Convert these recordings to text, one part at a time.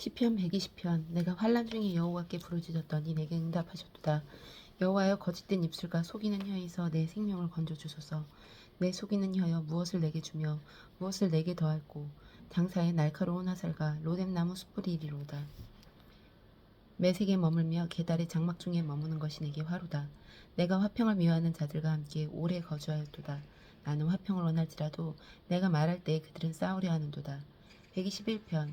시편 120편 내가 환란 중에 여호와께 부르짖었더니 내게 응답하셨도다. 여호와여 거짓된 입술과 속이는 혀에서 내 생명을 건져 주소서. 내 속이는 혀여 무엇을 내게 주며 무엇을 내게 더할고 장사의 날카로운 화살과 로뎀나무 숯불이리로다. 매색에 머물며 계달의 장막 중에 머무는 것이 내게 화루다. 내가 화평을 미워하는 자들과 함께 오래 거주하였도다. 나는 화평을 원할지라도 내가 말할 때에 그들은 싸우려 하는도다. 121편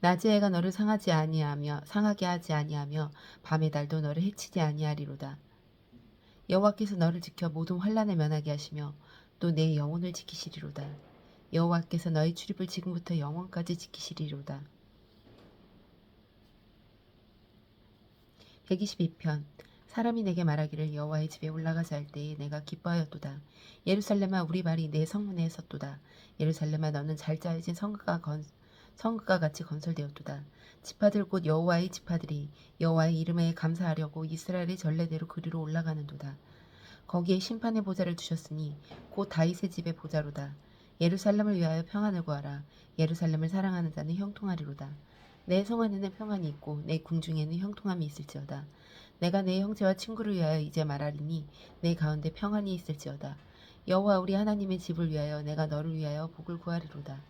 낮의 해가 너를 상하지 아니하며 상하게 하지 아니하며 밤의 달도 너를 해치지 아니하리로다. 여호와께서 너를 지켜 모든 환란을 면하게 하시며 또 내 영혼을 지키시리로다. 여호와께서 너의 출입을 지금부터 영원까지 지키시리로다. 122편 사람이 내게 말하기를 여호와의 집에 올라가자 할 때에 내가 기뻐하였도다. 예루살렘아 우리 발이 내 성문에 섰도다. 예루살렘아 너는 잘 짜여진 성곽과 건 성읍과 같이 건설되었도다. 지파들 곧 여호와의 지파들이 여호와의 이름에 감사하려고 이스라엘의 전례대로 그리로 올라가는도다. 거기에 심판의 보좌를 두셨으니 곧 다윗의 집의 보좌로다. 예루살렘을 위하여 평안을 구하라. 예루살렘을 사랑하는 자는 형통하리로다. 내 성 안에는 평안이 있고 내 궁중에는 형통함이 있을지어다. 내가 내 형제와 친구를 위하여 이제 말하리니 내 가운데 평안이 있을지어다. 여호와 우리 하나님의 집을 위하여 내가 너를 위하여 복을 구하리로다.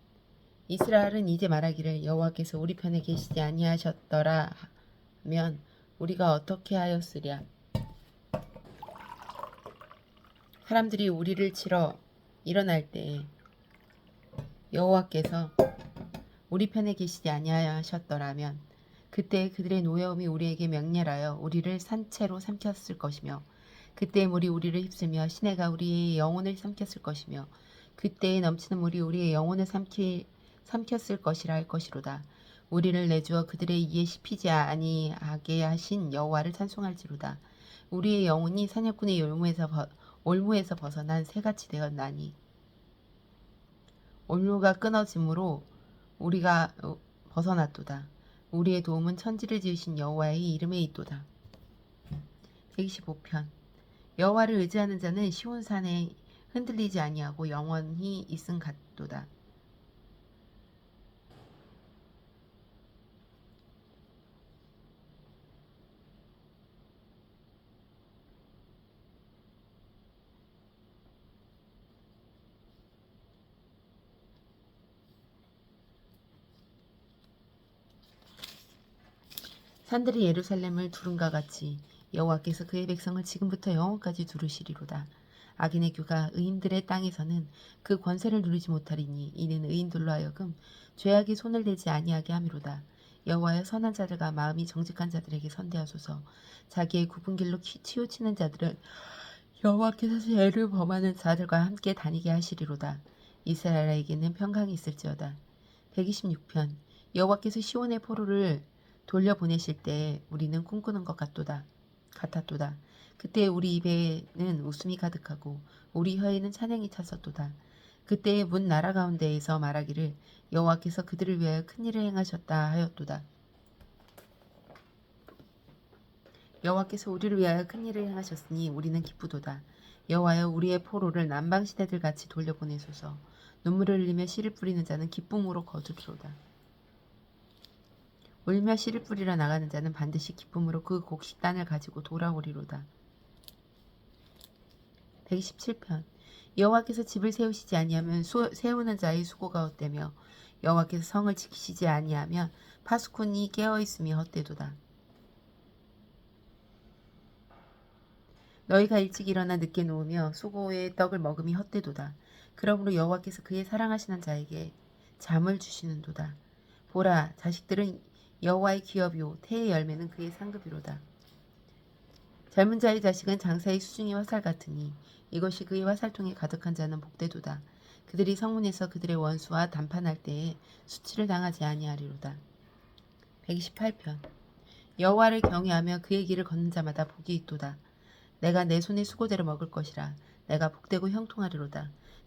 이스라엘은 이제 말하기를 여호와께서 우리 편에 계시지 아니하셨더라 하면 우리가 어떻게 하였으랴? 사람들이 우리를 치러 일어날 때에 여호와께서 우리 편에 계시지 아니하셨더라면 그때 그들의 노여움이 우리에게 명렬하여 우리를 산채로 삼켰을 것이며 그때 물이 우리를 휩쓸며 시내가 우리의 영혼을 삼켰을 것이며 그때에 넘치는 물이 우리의 영혼을 삼키, 삼켰을 것이라 할 것이로다. 우리를 내주어 그들의 이에 씹히지 아니하게 하신 여호와를 찬송할지로다. 우리의 영혼이 사냥꾼의 올무에서, 벗- 올무에서 벗어난 새같이 되었나니 올무가 끊어짐으로 우리가 어, 벗어났도다. 우리의 도움은 천지를 지으신 여호와의 이름에 있도다. 125편 여호와를 의지하는 자는 시온 산에 흔들리지 아니하고 영원히 있음 같도다. 산들이 예루살렘을 두른과 같이 여호와께서 그의 백성을 지금부터 영원까지 두르시리로다. 악인의 규가 의인들의 땅에서는 그 권세를 누리지 못하리니 이는 의인들로 하여금 죄악이 손을 대지 아니하게 함이로다. 여호와여 선한 자들과 마음이 정직한 자들에게 선대하소서. 자기의 굽은 길로 치- 치우치는 자들은 여호와께서 죄를 범하는 자들과 함께 다니게 하시리로다. 이스라엘에게는 평강이 있을지어다. 126편 여호와께서 시온의 포로를 돌려보내실 때 우리는 꿈꾸는 것 같도다. 같았도다. 그때 우리 입에는 웃음이 가득하고 우리 혀에는 찬양이 찼었도다. 그때의 문 나라 가운데에서 말하기를 여호와께서 그들을 위하여 큰 일을 행하셨다 하였도다. 여호와께서 우리를 위하여 큰 일을 행하셨으니 우리는 기쁘도다. 여호와여 우리의 포로를 남방 시대들 같이 돌려보내소서. 눈물을 흘리며 씨를 뿌리는 자는 기쁨으로 거두리로다. 울며 씨를 뿌리러 나가는 자는 반드시 기쁨으로 그 곡식단을 가지고 돌아오리로다. 127편 여호와께서 집을 세우시지 아니하면 수- 세우는 자의 수고가 헛되며 여호와께서 성을 지키시지 아니하면 파수꾼이 깨어 있음이 헛되도다. 너희가 일찍 일어나 늦게 누우며 수고의 떡을 먹음이 헛되도다. 그러므로 여호와께서 그의 사랑하시는 자에게 잠을 주시는도다. 보라, 자식들은 여호와의 기업이요 태의 열매는 그의 상급이로다. 젊은 자의 자식은 장사의 수중의 화살 같으니 이것이 그의 화살통에 가득한 자는 복되도다. 그들이 성문에서 그들의 원수와 담판할 때에 수치를 당하지 아니하리로다. 128편 여호와를 경외하며 그의 길을 걷는 자마다 복이 있도다. 내가 내 손의 수고대로 먹을 것이라. 내가 복되고 형통하리로다.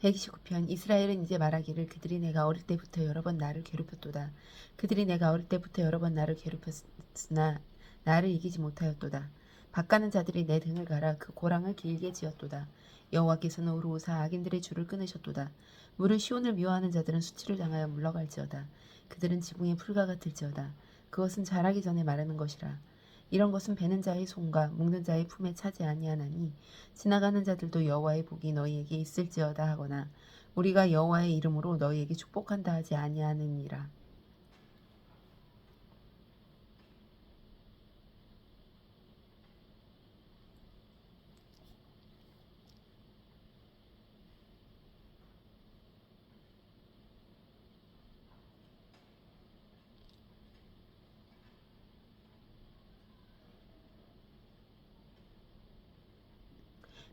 (129편) 이스라엘은 이제 말하기를 그들이 내가 어릴 때부터 여러 번 나를 괴롭혔도다. 그들이 내가 어릴 때부터 여러 번 나를 괴롭혔으나 나를 이기지 못하였도다. 바가는 자들이 내 등을 갈아 그 고랑을 길게 지었도다. 여호와께서는 오르오사 악인들의 줄을 끊으셨도다. 물을 시온을 미워하는 자들은 수치를 당하여 물러갈지어다. 그들은 지붕의 풀과 같을지어다. 그것은 자라기 전에 마르는 것이라 이런 것은 베는 자의 손과 묶는 자의 품에 차지 아니하나니 지나가는 자들도 여호와의 복이 너희에게 있을지어다 하거나 우리가 여호와의 이름으로 너희에게 축복한다 하지 아니하느니라.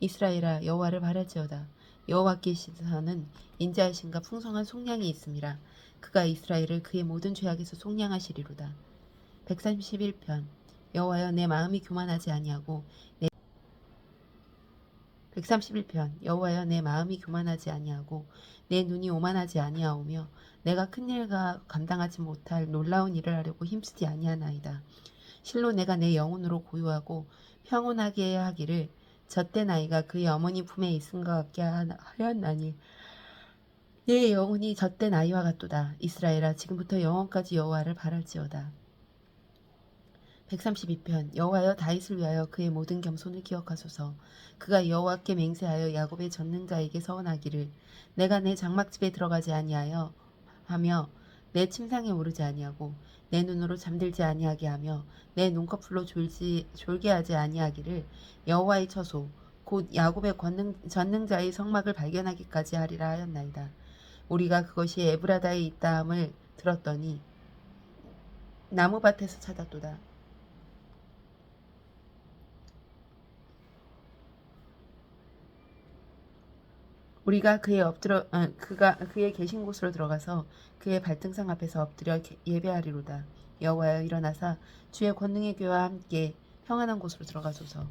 이스라엘아 여호와를 바랄지어다. 여호와께서는 인자하신가 풍성한 속량이 있음이라 그가 이스라엘을 그의 모든 죄악에서 속량하시리로다. 131편. 여호와여 내 마음이 교만하지 아니하고 내 131편. 여호와여 내 마음이 교만하지 아니하고 내 눈이 오만하지 아니하오며 내가 큰 일과 감당하지 못할 놀라운 일을 하려고 힘쓰지 아니하나이다. 실로 내가 내 영혼으로 고요하고 평온하게 하기를 젖된 아이가 그의 어머니 품에 있은 것 같게 하였나니. 내 영혼이 젖된 아이와 같도다. 이스라엘아 지금부터 영원까지 여호와를 바랄지어다. 132편. 여호와여 다윗을 위하여 그의 모든 겸손을 기억하소서. 그가 여호와께 맹세하여 야곱의 전능자에게 서원하기를. 내가 내 장막집에 들어가지 아니하여 하며 내 침상에 오르지 아니하고 내 눈으로 잠들지 아니하게 하며 내 눈꺼풀로 졸지 졸게 하지 아니하기를 여호와의 처소 곧 야곱의 권능, 전능자의 성막을 발견하기까지 하리라 하였나이다. 우리가 그것이 에브라다에 있다함을 들었더니 나무밭에서 찾았도다. 우리가 그의 엎드려 어, 그가 그의 계신 곳으로 들어가서 그의 발등상 앞에서 엎드려 게- 예배하리로다. 여호와여 일어나사 주의 권능의 교와 함께 평안한 곳으로 들어가소서.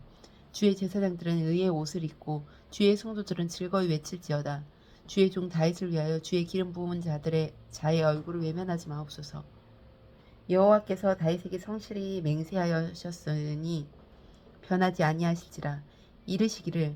주의 제사장들은 의의 옷을 입고 주의 성도들은 즐거이 외칠지어다. 주의 종 다윗을 위하여 주의 기름 부은 자들의 자의 얼굴을 외면하지 마옵소서. 여호와께서 다윗에게 성실히 맹세하셨으니 변하지 아니하실지라 이르시기를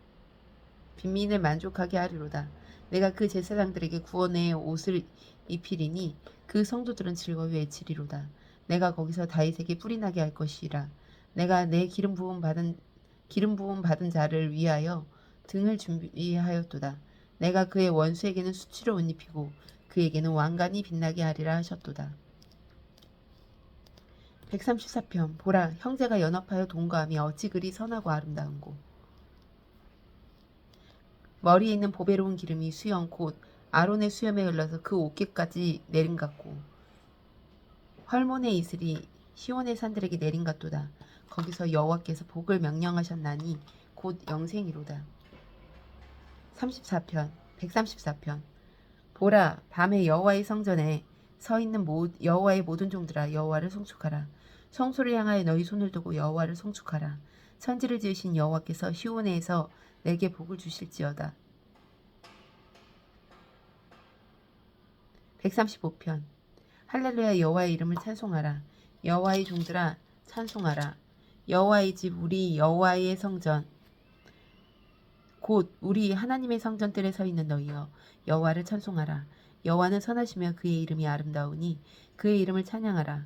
빈민을 만족하게 하리로다. 내가 그 제사장들에게 구원의 옷을 입히리니 그 성도들은 즐거이 외치리로다. 내가 거기서 다윗에게 뿔이 나게 할 것이라. 내가 내 기름 부음 받은 기름 부음 받은 자를 위하여 등을 준비하였도다. 내가 그의 원수에게는 수치를 옷 입히고 그에게는 왕관이 빛나게 하리라 하셨도다. 134편 보라 형제가 연합하여 동거함이 어찌 그리 선하고 아름다운고 머리에 있는 보배로운 기름이 수염 곧 아론의 수염에 흘러서 그 어깨까지 내린 같고 헐몬의 이슬이 시온의 산들에게 내린 같도다. 거기서 여호와께서 복을 명령하셨나니 곧 영생이로다. 34편 134편. 보라 밤에 여호와의 성전에 서 있는 모, 여호와의 모든 종들아 여호와를 송축하라. 성소를 향하여 너희 손을 두고 여호와를 송축하라. 천지를 지으신 여호와께서 시온에서 내게 복을 주실지어다. 135편. 할렐루야 여호와의 이름을 찬송하라. 여호와의 종들아 찬송하라. 여호와의 집 우리 여호와의 성전. 곧 우리 하나님의 성전들에 서 있는 너희여 여호와를 찬송하라. 여호와는 선하시며 그의 이름이 아름다우니 그의 이름을 찬양하라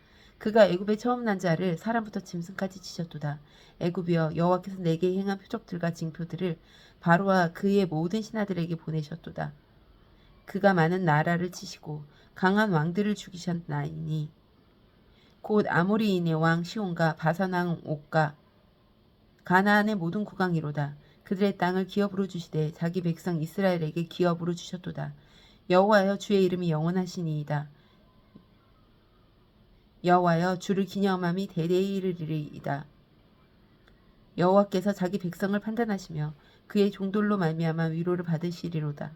그가 애굽에 처음 난 자를 사람부터 짐승까지 치셨도다. 애굽이여 여호와께서 내게 행한 표적들과 징표들을 바로와 그의 모든 신하들에게 보내셨도다. 그가 많은 나라를 치시고 강한 왕들을 죽이셨나이니 곧 아모리인의 왕 시온과 바산 왕 옥과 가나안의 모든 국왕이로다. 그들의 땅을 기업으로 주시되 자기 백성 이스라엘에게 기업으로 주셨도다. 여호와여 주의 이름이 영원하시니이다. 여호와여 주를 기념함이 대대에 이르리이다. 여호와께서 자기 백성을 판단하시며 그의 종들로 말미암아 위로를 받으시리로다.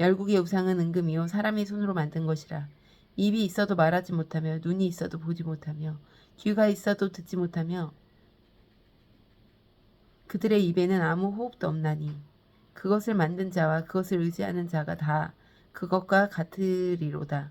열국의 우상은 은금이요 사람의 손으로 만든 것이라. 입이 있어도 말하지 못하며 눈이 있어도 보지 못하며 귀가 있어도 듣지 못하며 그들의 입에는 아무 호흡도 없나니 그것을 만든 자와 그것을 의지하는 자가 다 그것과 같으리로다.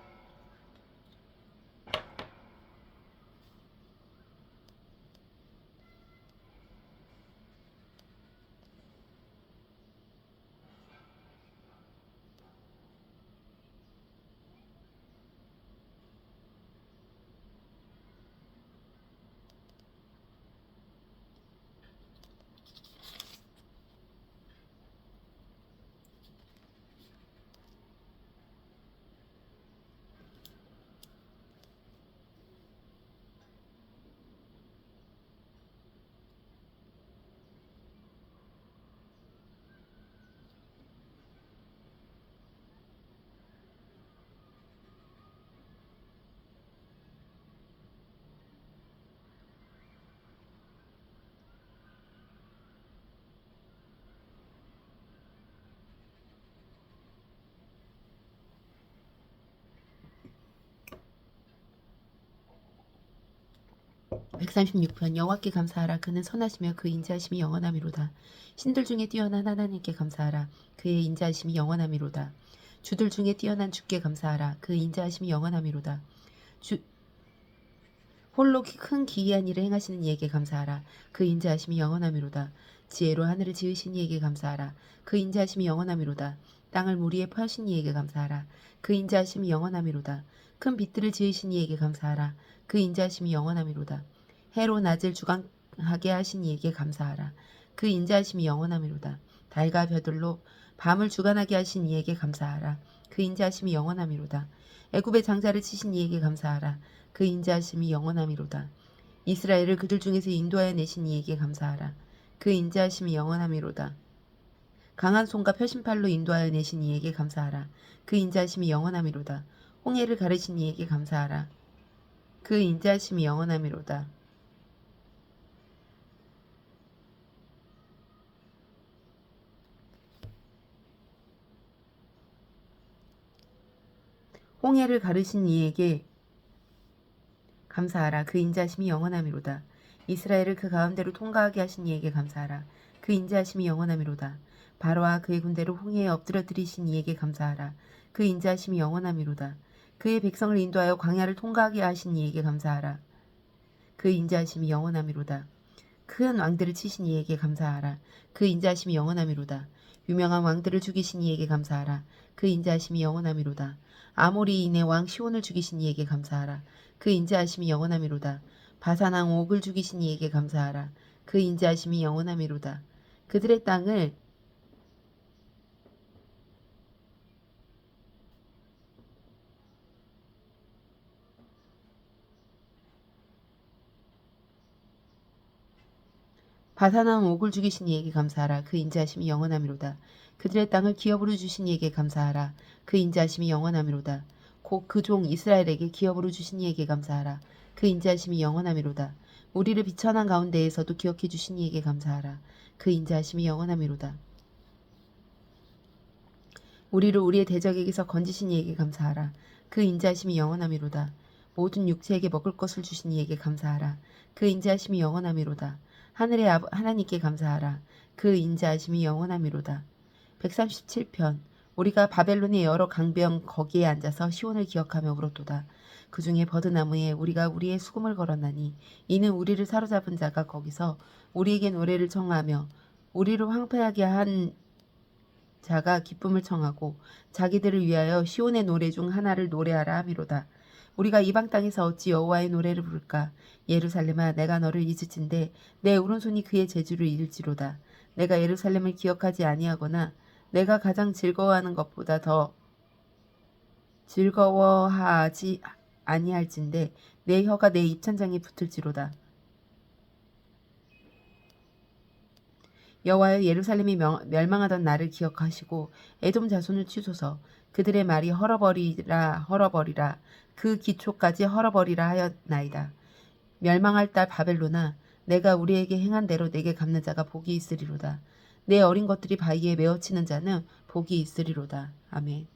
136편 여호와께 감사하라. 그는 선하시며 그 인자하심이 영원함이로다. 신들 중에 뛰어난 하나님께 감사하라. 그의 인자하심이 영원함이로다. 주들 중에 뛰어난 주께 감사하라. 그 인자하심이 영원함이로다. 주 홀로 큰 기이한 일을 행하시는 이에게 감사하라. 그 인자하심이 영원함이로다. 지혜로 하늘을 지으신 이에게 감사하라. 그 인자하심이 영원함이로다. 땅을 물 위에 펴신 이에게 감사하라. 그 인자하심이 영원함이로다. 큰 빛들을 지으신 이에게 감사하라. 그 인자하심이 영원함이로다 해로 낮을 주관하게 하신 이에게 감사하라 그 인자하심이 영원함이로다 달과 별들로 밤을 주관하게 하신 이에게 감사하라 그 인자하심이 영원함이로다. 애굽의 장자를 치신 이에게 감사하라. 그 인자하심이 영원함이로다. 이스라엘을 그들 중에서 인도하여 내신 이에게 감사하라. 그 인자하심이 영원함이로다. 강한 손과 표심팔로 인도하여 내신 이에게 감사하라. 그 인자하심이 영원함이로다. 홍해를 가르신 이에게 감사하라. 그 인자하심이 영원함이로다. 홍해를 가르신 이에게 감사하라. 그 인자하심이 영원함이로다. 이스라엘을 그 가운데로 통과하게 하신 이에게 감사하라. 그 인자하심이 영원함이로다. 바로와 그의 군대를 홍해에 엎드려 들이신 이에게 감사하라. 그 인자하심이 영원함이로다. 그의 백성을 인도하여 광야를 통과하게 하신 이에게 감사하라. 그 인자하심이 영원함이로다. 큰 왕들을 치신 이에게 감사하라. 그 인자하심이 영원함이로다. 유명한 왕들을 죽이신 이에게 감사하라. 그 인자하심이 영원함이로다. 아모리인의 왕 시온을 죽이신 이에게 감사하라. 그 인자하심이 영원함이로다. 바사낭 옥을 죽이신 이에게 감사하라. 그 인자하심이 영원함이로다. 그들의 땅을 바사나온 옥을 죽이신 이에게 감사하라. 그 인자하심이 영원함이로다. 그들의 땅을 기업으로 주신 이에게 감사하라. 그 인자하심이 영원함이로다. 곧 그 종 이스라엘에게 기업으로 주신 이에게 감사하라. 그 인자하심이 영원함이로다. 우리를 비천한 가운데에서도 기억해 주신 이에게 감사하라. 그 인자하심이 영원함이로다. 우리를 우리의 대적에게서 건지신 이에게 감사하라. 그 인자하심이 영원함이로다. 모든 육체에게 먹을 것을 주신 이에게 감사하라. 그 인자하심이 영원함이로다. 하늘의 아버, 하나님께 감사하라. 그 인자하심이 영원함이로다. 137편 우리가 바벨론의 여러 강병 거기에 앉아서 시온을 기억하며 울었도다. 그 중에 버드나무에 우리가 우리의 수금을 걸었나니 이는 우리를 사로잡은 자가 거기서 우리에게 노래를 청하며 우리를 황폐하게 한 자가 기쁨을 청하고 자기들을 위하여 시온의 노래 중 하나를 노래하라 함이로다. 우리가 이방 땅에서 어찌 여호와의 노래를 부를까? 예루살렘아 내가 너를 잊을진데 내 오른손이 그의 재주를 잃을지로다. 내가 예루살렘을 기억하지 아니하거나 내가 가장 즐거워하는 것보다 더 즐거워하지 아니할진데 내 혀가 내 입천장에 붙을지로다. 여호와여 예루살렘이 명- 멸망하던 날을 기억하시고 에돔 자손을 치소서 그들의 말이 헐어버리라 헐어버리라 그 기초까지 헐어버리라 하였나이다. 멸망할 딸 바벨로나 내가 우리에게 행한 대로 내게 갚는 자가 복이 있으리로다. 내 어린 것들이 바위에 메어치는 자는 복이 있으리로다. 아멘.